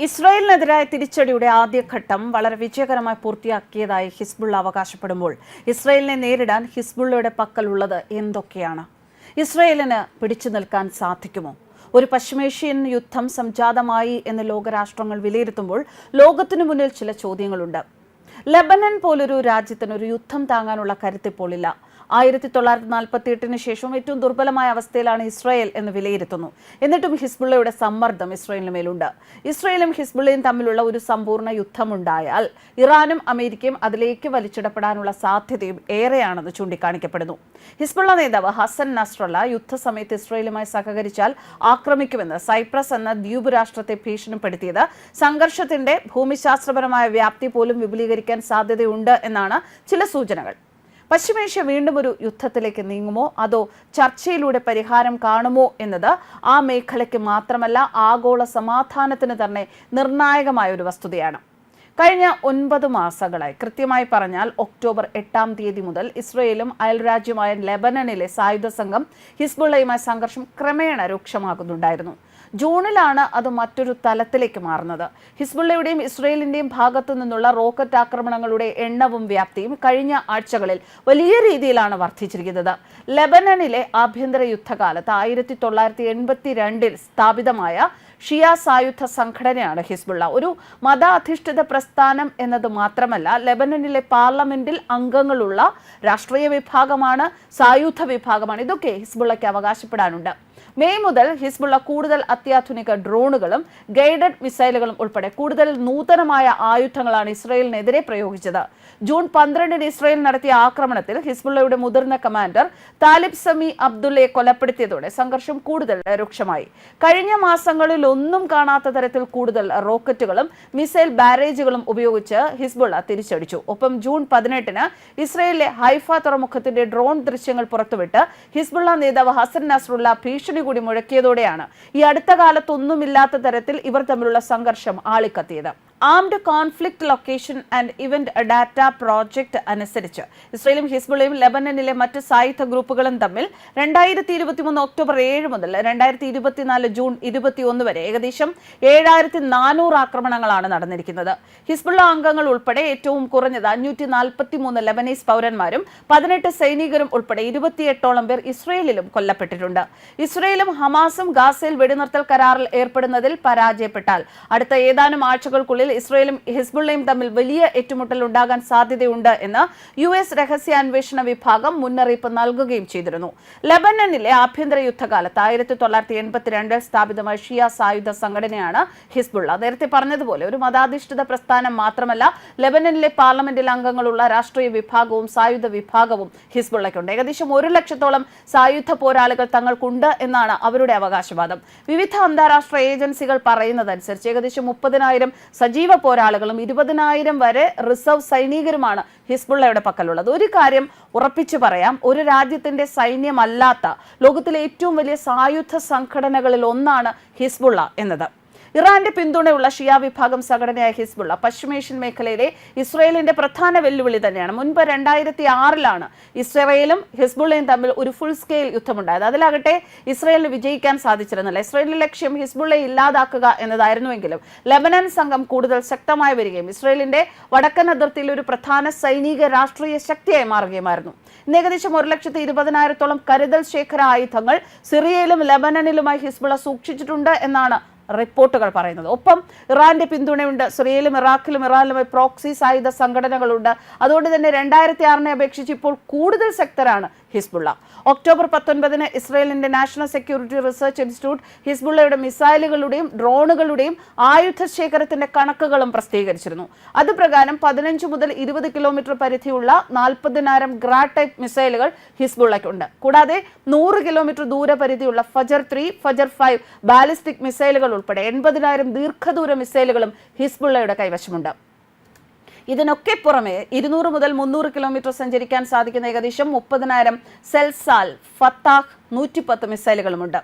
ഇസ്രായേലിനെതിരായ തിരിച്ചടിയുടെ ആദ്യഘട്ടം വളരെ വിജയകരമായി പൂർത്തിയാക്കിയതായി ഹിസ്ബുള്ള അവകാശപ്പെടുമ്പോൾ ഇസ്രായേലിനെ നേരിടാൻ ഹിസ്ബുള്ളയുടെ പക്കലുള്ളത് എന്തൊക്കെയാണ്? ഇസ്രായേലിന് പിടിച്ചു നിൽക്കാൻ സാധിക്കുമോ? ഒരു പശ്ചിമേഷ്യൻ യുദ്ധം സംജാതമായി എന്ന് ലോകരാഷ്ട്രങ്ങൾ വിലയിരുത്തുമ്പോൾ ലോകത്തിനു മുന്നിൽ ചില ചോദ്യങ്ങളുണ്ട്. ലബനൻ പോലൊരു രാജ്യത്തിന് ഒരു യുദ്ധം താങ്ങാനുള്ള കരുത്തിപ്പോളില്ല ആയിരത്തി തൊള്ളായിരത്തി നാൽപ്പത്തി എട്ടിന് ശേഷം ഏറ്റവും ദുർബലമായ അവസ്ഥയിലാണ് ഇസ്രായേൽ എന്ന് വിലയിരുത്തുന്നു. എന്നിട്ടും ഹിസ്ബുള്ളയുടെ സമ്മർദ്ദം ഇസ്രായേലിന് മേലുണ്ട്. ഇസ്രായേലും ഹിസ്ബുള്ളയും തമ്മിലുള്ള ഒരു സമ്പൂർണ യുദ്ധമുണ്ടായാൽ ഇറാനും അമേരിക്കയും അതിലേക്ക് വലിച്ചിടപ്പെടാനുള്ള സാധ്യതയും ഏറെയാണെന്ന് ചൂണ്ടിക്കാണിക്കപ്പെടുന്നു. ഹിസ്ബുള്ള നേതാവ് ഹസൻ നസ്രല്ല യുദ്ധസമയത്ത് ഇസ്രായേലുമായി സഹകരിച്ചാൽ ആക്രമിക്കുമെന്ന് സൈപ്രസ് എന്ന ദ്വീപ് രാഷ്ട്രത്തെ ഭീഷണിപ്പെടുത്തിയത്. സംഘർഷത്തിന്റെ ഭൂമിശാസ്ത്രപരമായ വ്യാപ്തി പോലും വിപുലീകരിക്കാൻ സാധ്യതയുണ്ട് എന്നാണ് ചില സൂചനകൾ. പശ്ചിമേഷ്യ വീണ്ടും ഒരു യുദ്ധത്തിലേക്ക് നീങ്ങുമോ? അതോ ചർച്ചയിലൂടെ പരിഹാരം കാണുമോ എന്നത് ആ മേഖലയ്ക്ക് മാത്രമല്ല ആഗോള സമാധാനത്തിന് തന്നെ നിർണായകമായ ഒരു വസ്തുതയാണ്. കഴിഞ്ഞ ഒൻപത് മാസങ്ങളായി കൃത്യമായി പറഞ്ഞാൽ ഒക്ടോബർ എട്ടാം തീയതി മുതൽ ഇസ്രയേലും അയൽരാജ്യമായ ലെബനനിലെ സായുധ സംഘം ഹിസ്ബുള്ളയുമായി സംഘർഷം ക്രമേണ രൂക്ഷമാകുന്നുണ്ടായിരുന്നു. ജൂണിലാണ് അത് മറ്റൊരു തലത്തിലേക്ക് മാറുന്നത്. ഹിസ്ബുള്ളയുടെയും ഇസ്രയേലിന്റെയും ഭാഗത്തു നിന്നുള്ള റോക്കറ്റ് ആക്രമണങ്ങളുടെ എണ്ണവും വ്യാപ്തിയും കഴിഞ്ഞ ആഴ്ചകളിൽ വലിയ രീതിയിലാണ് വർദ്ധിച്ചിരിക്കുന്നത്. ലെബനനിലെ ആഭ്യന്തര യുദ്ധകാലത്ത് ആയിരത്തി തൊള്ളായിരത്തി എൺപത്തി രണ്ടിൽ സ്ഥാപിതമായ ഷിയ സായുധ സംഘടനയാണ് ഹിസ്ബുള്ള. ഒരു മത അധിഷ്ഠിത പ്രസ്ഥാനം എന്നത് മാത്രമല്ല ലെബനനിലെ പാർലമെന്റിൽ അംഗങ്ങളുള്ള രാഷ്ട്രീയ വിഭാഗമാണ് സായുധ വിഭാഗമാണ്. ഇതൊക്കെ ഹിസ്ബുള്ളയ്ക്ക് അവകാശപ്പെടാനുണ്ട്. മെയ് മുതൽ ഹിസ്ബുള്ള കൂടുതൽ അത്യാധുനിക ഡ്രോണുകളും ഗൈഡഡ് മിസൈലുകളും ഉൾപ്പെടെ കൂടുതൽ നൂതനമായ ആയുധങ്ങളാണ് ഇസ്രയേലിനെതിരെ പ്രയോഗിച്ചത്. ജൂൺ പന്ത്രണ്ടിന് ഇസ്രയേൽ നടത്തിയ ആക്രമണത്തിൽ ഹിസ്ബുള്ളയുടെ മുതിർന്ന കമാൻഡർ താലിബ് സമി അബ്ദുള്ളയെ കൊലപ്പെടുത്തിയതോടെ സംഘർഷം കൂടുതൽ രൂക്ഷമായി. കഴിഞ്ഞ മാസങ്ങളിൽ ഒന്നും കാണാത്ത തരത്തിൽ കൂടുതൽ റോക്കറ്റുകളും മിസൈൽ ബാരേജുകളും ഉപയോഗിച്ച് ഹിസ്ബുള്ള തിരിച്ചടിച്ചു. ഒപ്പം ജൂൺ പതിനെട്ടിന് ഇസ്രയേലിലെ ഹൈഫ തുറമുഖത്തിന്റെ ഡ്രോൺ ദൃശ്യങ്ങൾ പുറത്തുവിട്ട് ഹിസ്ബുള്ള നേതാവ് ഹസൻ നസ്രുള്ള ഭീഷണി കൂടി മുഴക്കിയതോടെയാണ് ഈ അടുത്ത കാലത്തൊന്നുമില്ലാത്ത തരത്തിൽ ഇവർ തമ്മിലുള്ള സംഘർഷം ആളിക്കത്തിയത്. Armed conflict location and event data project അനുസരിച്ച് ഇസ്രയേലും ഹിസ്ബുളയും ലെബനനിലെ മറ്റ് സായുധ ഗ്രൂപ്പുകളും തമ്മിൽ രണ്ടായിരത്തി ഇരുപത്തിമൂന്ന് ഒക്ടോബർ ഏഴ് മുതൽ രണ്ടായിരത്തി ഇരുപത്തിനാല് ജൂൺ ഇരുപത്തി ഒന്ന് വരെ ഏകദേശം ഏഴായിരത്തി നാനൂറ് ആക്രമണങ്ങളാണ് നടന്നിരിക്കുന്നത്. ഹിസ്ബുള്ള അംഗങ്ങൾ ഉൾപ്പെടെ ഏറ്റവും കുറഞ്ഞത് അഞ്ഞൂറ്റി നാൽപ്പത്തി മൂന്ന് ലെബനീസ് പൗരന്മാരും പതിനെട്ട് സൈനികരും ഉൾപ്പെടെ ഇരുപത്തിയെട്ടോളം പേർ ഇസ്രയേലിലും കൊല്ലപ്പെട്ടിട്ടുണ്ട്. ഇസ്രയേലും ഹമാസും ഗാസയിൽ വെടിനിർത്തൽ കരാറിൽ ഏർപ്പെടുന്നതിൽ പരാജയപ്പെട്ടാൽ അടുത്ത ഏതാനും ആഴ്ചകൾക്കുള്ളിൽ ഇസ്രയേലും ഹിസ്ബുള്ളയും തമ്മിൽ വലിയ ഏറ്റുമുട്ടൽ ഉണ്ടാകാൻ സാധ്യതയുണ്ട് എന്ന് യു എസ് രഹസ്യാന്വേഷണ വിഭാഗം മുന്നറിയിപ്പ് നൽകുകയും ചെയ്തിരുന്നു. ലബനനിലെ ആഭ്യന്തര യുദ്ധകാലത്ത് ആയിരത്തി തൊള്ളായിരത്തി എൺപത്തിരണ്ടിൽ സ്ഥാപിതമായ ഷിയ സായുധ സംഘടനയാണ് ഹിസ്ബുള്ള. നേരത്തെ പറഞ്ഞതുപോലെ ഒരു മതാധിഷ്ഠിത പ്രസ്ഥാനം മാത്രമല്ല ലബനനിലെ പാർലമെന്റിൽ അംഗങ്ങളുള്ള രാഷ്ട്രീയ വിഭാഗവും സായുധ വിഭാഗവും ഹിസ്ബുള്ളയ്ക്കുണ്ട്. ഏകദേശം ഒരു ലക്ഷത്തോളം സായുധ പോരാളികൾ തങ്ങൾക്കുണ്ട് എന്നാണ് അവരുടെ അവകാശവാദം. വിവിധ അന്താരാഷ്ട്ര ഏജൻസികൾ പറയുന്നതനുസരിച്ച് ഏകദേശം മുപ്പതിനായിരം സജീവ പോരാളികളും ഇരുപതിനായിരം വരെ റിസർവ് സൈനികരുമാണ് ഹിസ്ബുള്ളയുടെ പക്കലുള്ളത്. ഒരു കാര്യം ഉറപ്പിച്ചു പറയാം. ഒരു രാജ്യത്തിന്റെ സൈന്യമല്ലാത്ത ലോകത്തിലെ ഏറ്റവും വലിയ സായുധ സംഘടനകളിൽ ഒന്നാണ് ഹിസ്ബുള്ള എന്നത്. ഇറാന്റെ പിന്തുണയുള്ള ഷിയ വിഭാഗം സംഘടനയായ ഹിസ്ബുള്ള പശ്ചിമേഷ്യൻ മേഖലയിലെ ഇസ്രയേലിന്റെ പ്രധാന വെല്ലുവിളി തന്നെയാണ്. മുൻപ് രണ്ടായിരത്തി ആറിലാണ് ഇസ്രയേലും ഹിസ്ബുള്ളയും തമ്മിൽ ഒരു ഫുൾ സ്കെയിൽ യുദ്ധമുണ്ടായത്. അതിലാകട്ടെ ഇസ്രയേലിന് വിജയിക്കാൻ സാധിച്ചിരുന്നില്ല. ഇസ്രയേലിന്റെ ലക്ഷ്യം ഹിസ്ബുള്ളയെ ഇല്ലാതാക്കുക എന്നതായിരുന്നുവെങ്കിലും ലെബനൻ സംഘം കൂടുതൽ ശക്തമായി വരികയും ഇസ്രയേലിന്റെ വടക്കൻ അതിർത്തിയിൽ ഒരു പ്രധാന സൈനിക രാഷ്ട്രീയ ശക്തിയായി മാറുകയുമായിരുന്നു. ഇന്ന് ഏകദേശം ഒരു ലക്ഷത്തി ഇരുപതിനായിരത്തോളം കരുതൽ ശേഖര ആയുധങ്ങൾ സിറിയയിലും ലെബനനിലുമായി ഹിസ്ബുള സൂക്ഷിച്ചിട്ടുണ്ട് എന്നാണ് റിപ്പോർട്ടുകൾ പറയുന്നത്. ഒപ്പം ഇറാന്റെ പിന്തുണയുണ്ട്. സിറിയയിലും ഇറാഖിലും ഇറാനിലുമായി പ്രോക്സി സായുധ സംഘടനകളുണ്ട്. അതുകൊണ്ട് തന്നെ രണ്ടായിരത്തി ആറിനെ അപേക്ഷിച്ച് ഇപ്പോൾ കൂടുതൽ ശക്തരാണ് ഹിസ്ബുള്ള. ഒക്ടോബർ പത്തൊൻപതിന് ഇസ്രയേലിന്റെ നാഷണൽ സെക്യൂരിറ്റി റിസർച്ച് ഇൻസ്റ്റിറ്റ്യൂട്ട് ഹിസ്ബുള്ളയുടെ മിസൈലുകളുടെയും ഡ്രോണുകളുടെയും ആയുധ ശേഖരത്തിന്റെ കണക്കുകളും പ്രസിദ്ധീകരിച്ചിരുന്നു. അത് പ്രകാരം പതിനഞ്ച് മുതൽ ഇരുപത് കിലോമീറ്റർ പരിധിയുള്ള നാൽപ്പതിനായിരം ഗ്രാഡ് ടൈപ്പ് മിസൈലുകൾ ഹിസ്ബുള്ളയ്ക്കുണ്ട്. കൂടാതെ നൂറ് കിലോമീറ്റർ ദൂരപരിധിയുള്ള ഫജർ ത്രീ ഫജർ ഫൈവ് ബാലിസ്റ്റിക് മിസൈലുകൾ ഉൾപ്പെടെ എൺപതിനായിരം ദീർഘദൂര മിസൈലുകളും ഹിസ്ബുള്ളയുടെ കൈവശമുണ്ട്. ഇതിനൊക്കെ പുറമെ ഇരുന്നൂറ് മുതൽ മുന്നൂറ് കിലോമീറ്റർ സഞ്ചരിക്കാൻ സാധിക്കുന്ന ഏകദേശം മുപ്പതിനായിരം സെൽസാൽ ഫത്താഹ് നൂറ്റിപ്പത്ത് മിസൈലുകളുമുണ്ട്.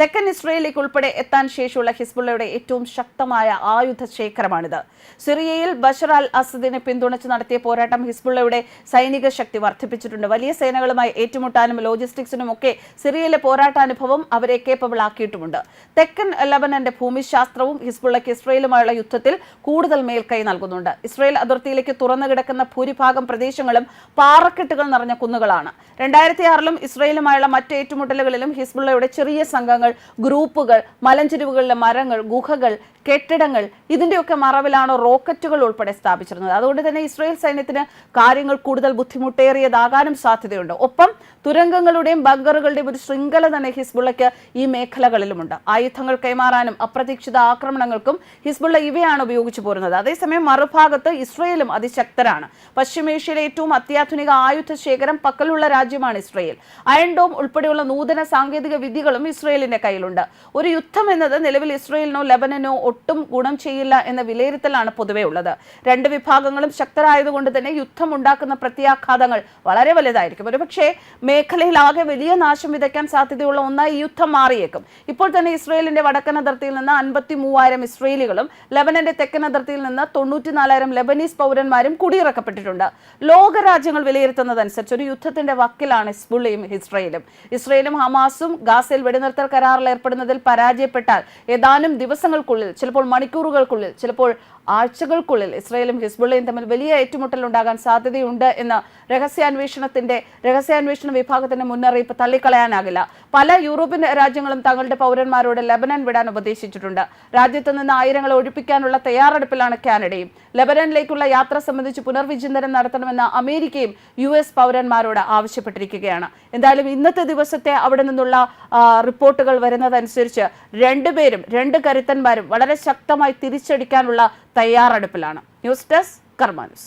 തെക്കൻ ഇസ്രയേലിലേക്ക് ഉൾപ്പെടെ എത്താൻ ശേഷിയുള്ള ഹിസ്ബുള്ളയുടെ ഏറ്റവും ശക്തമായ ആയുധ ശേഖരമാണിത്. സിറിയയിൽ ബഷർ അൽ അസദിനെ പിന്തുണച്ച് നടത്തിയ പോരാട്ടം ഹിസ്ബുള്ളയുടെ സൈനിക ശക്തി വർദ്ധിപ്പിച്ചിട്ടുണ്ട്. വലിയ സേനകളുമായി ഏറ്റുമുട്ടാനും ലോജിസ്റ്റിക്സിനും ഒക്കെ സിറിയയിലെ പോരാട്ടാനുഭവം അവരെ കേപ്പബിൾ ആക്കിയിട്ടുമുണ്ട്. തെക്കൻ ലബനന്റെ ഭൂമിശാസ്ത്രവും ഹിസ്ബുള്ളയ്ക്ക് ഇസ്രയേലുമായുള്ള യുദ്ധത്തിൽ കൂടുതൽ മേൽക്കൈ നൽകുന്നുണ്ട്. ഇസ്രയേൽ അതിർത്തിയിലേക്ക് തുറന്നു കിടക്കുന്ന ഭൂരിഭാഗം പ്രദേശങ്ങളും പാറക്കെട്ടുകൾ നിറഞ്ഞ കുന്നുകളാണ്. രണ്ടായിരത്തി ആറിലും ഇസ്രയേലുമായുള്ള മറ്റ് ഏറ്റുമുട്ടലുകളിലും ഹിസ്ബുള്ളയുടെ ചെറിയ സംഘങ്ങൾ ഗ്രൂപ്പുകൾ മലഞ്ചെരിവുകളിലെ മരങ്ങൾ ഗുഹകൾ കെട്ടിടങ്ങൾ ഇതിന്റെയൊക്കെ മറവിലാണ് റോക്കറ്റുകൾ ഉൾപ്പെടെ സ്ഥാപിച്ചിരുന്നത്? അതുകൊണ്ട് തന്നെ ഇസ്രയേൽ സൈന്യത്തിന് കാര്യങ്ങൾ കൂടുതൽ ബുദ്ധിമുട്ടേറിയതാകാനും സാധ്യതയുണ്ട്. ഒപ്പം തുരങ്കങ്ങളുടെയും ബങ്കറുകളുടെയും ഒരു ശൃംഖല തന്നെ ഹിസ്ബുള്ളയ്ക്ക് ഈ മേഖലകളിലുമുണ്ട്. ആയുധങ്ങൾ കൈമാറാനും അപ്രതീക്ഷിത ആക്രമണങ്ങൾക്കും ഹിസ്ബുള്ള ഇവയാണ് ഉപയോഗിച്ചു പോരുന്നത്. അതേസമയം മറുഭാഗത്ത് ഇസ്രയേലും അതിശക്തരാണ്. പശ്ചിമേഷ്യയിലെ ഏറ്റവും അത്യാധുനിക ആയുധ ശേഖരം പക്കലുള്ള രാജ്യമാണ് ഇസ്രയേൽ. അയൺ ഡോം ഉൾപ്പെടെയുള്ള നൂതന സാങ്കേതിക വിദ്യകളും ഇസ്രയേലിന്റെ കയ്യിലുണ്ട്. ഒരു യുദ്ധം എന്നത് നിലവിൽ ഇസ്രയേലിനോ ലബനനോ ഒട്ടും ഗുണം ചെയ്യില്ല എന്ന വിലയിരുത്തലാണ് പൊതുവെ ഉള്ളത്. രണ്ട് വിഭാഗങ്ങളും ശക്തരായതുകൊണ്ട് തന്നെ യുദ്ധം ഉണ്ടാക്കുന്ന പ്രത്യാഘാതങ്ങൾ വളരെ വലുതായിരിക്കും. ഒരുപക്ഷെ മേഖലയിൽ ആകെ വലിയ നാശം വിതയ്ക്കാൻ സാധ്യതയുള്ള ഒന്നായി യുദ്ധം മാറിയേക്കും. ഇപ്പോൾ തന്നെ ഇസ്രയേലിന്റെ വടക്കൻ അതിർത്തിയിൽ നിന്ന് അൻപത്തി മൂവായിരം ഇസ്രയേലികളും ലബനന്റെ തെക്കൻ അതിർത്തിയിൽ നിന്ന് തൊണ്ണൂറ്റിനാലായിരം ലബനീസ് പൗരന്മാരും കുടിയിറക്കപ്പെട്ടിട്ടുണ്ട്. ലോകരാജ്യങ്ങൾ വിലയിരുത്തുന്നതനുസരിച്ച് ഒരു യുദ്ധത്തിന്റെ വക്കിലാണ് ഹിസ്ബുള്ളയും ഇസ്രയേലും. ഇസ്രയേലും ഹമാസും ഗാസയിൽ വെടിനിർത്തൽ കരാറിൽ ഏർപ്പെടുന്നതിൽ പരാജയപ്പെട്ടാൽ ഏതാനും ദിവസങ്ങൾക്കുള്ളിൽ ചിലപ്പോൾ മണിക്കൂറുകൾക്കുള്ളിൽ ചിലപ്പോൾ ആഴ്ചകൾക്കുള്ളിൽ ഇസ്രയേലും ഹിസ്ബുള്ളയും തമ്മിൽ വലിയ ഏറ്റുമുട്ടൽ ഉണ്ടാകാൻ സാധ്യതയുണ്ട് എന്ന് രഹസ്യാന്വേഷണത്തിന്റെ രഹസ്യാന്വേഷണ വിഭാഗത്തിന്റെ മുന്നറിയിപ്പ് തള്ളിക്കളയാനാകില്ല. പല യൂറോപ്യൻ രാജ്യങ്ങളും തങ്ങളുടെ പൗരന്മാരോട് ലബനൻ വിടാൻ ഉപദേശിച്ചിട്ടുണ്ട്. രാജ്യത്ത് നിന്ന് ആയിരങ്ങളെ ഒഴിപ്പിക്കാനുള്ള തയ്യാറെടുപ്പിലാണ് കാനഡയും. ലബനനിലേക്കുള്ള യാത്ര സംബന്ധിച്ച് പുനർവിചിന്തനം നടത്തണമെന്ന് അമേരിക്കയും യു എസ് പൗരന്മാരോട് ആവശ്യപ്പെട്ടിരിക്കുകയാണ്. എന്തായാലും ഇന്നത്തെ ദിവസത്തെ അവിടെ നിന്നുള്ള ആ, വരുന്നതനുസരിച്ച് രണ്ടുപേരും രണ്ട് കരുത്തന്മാരും വളരെ ശക്തമായി തിരിച്ചടിക്കാനുള്ള തയ്യാറെടുപ്പിലാണ്. News desk കർമാനുസ്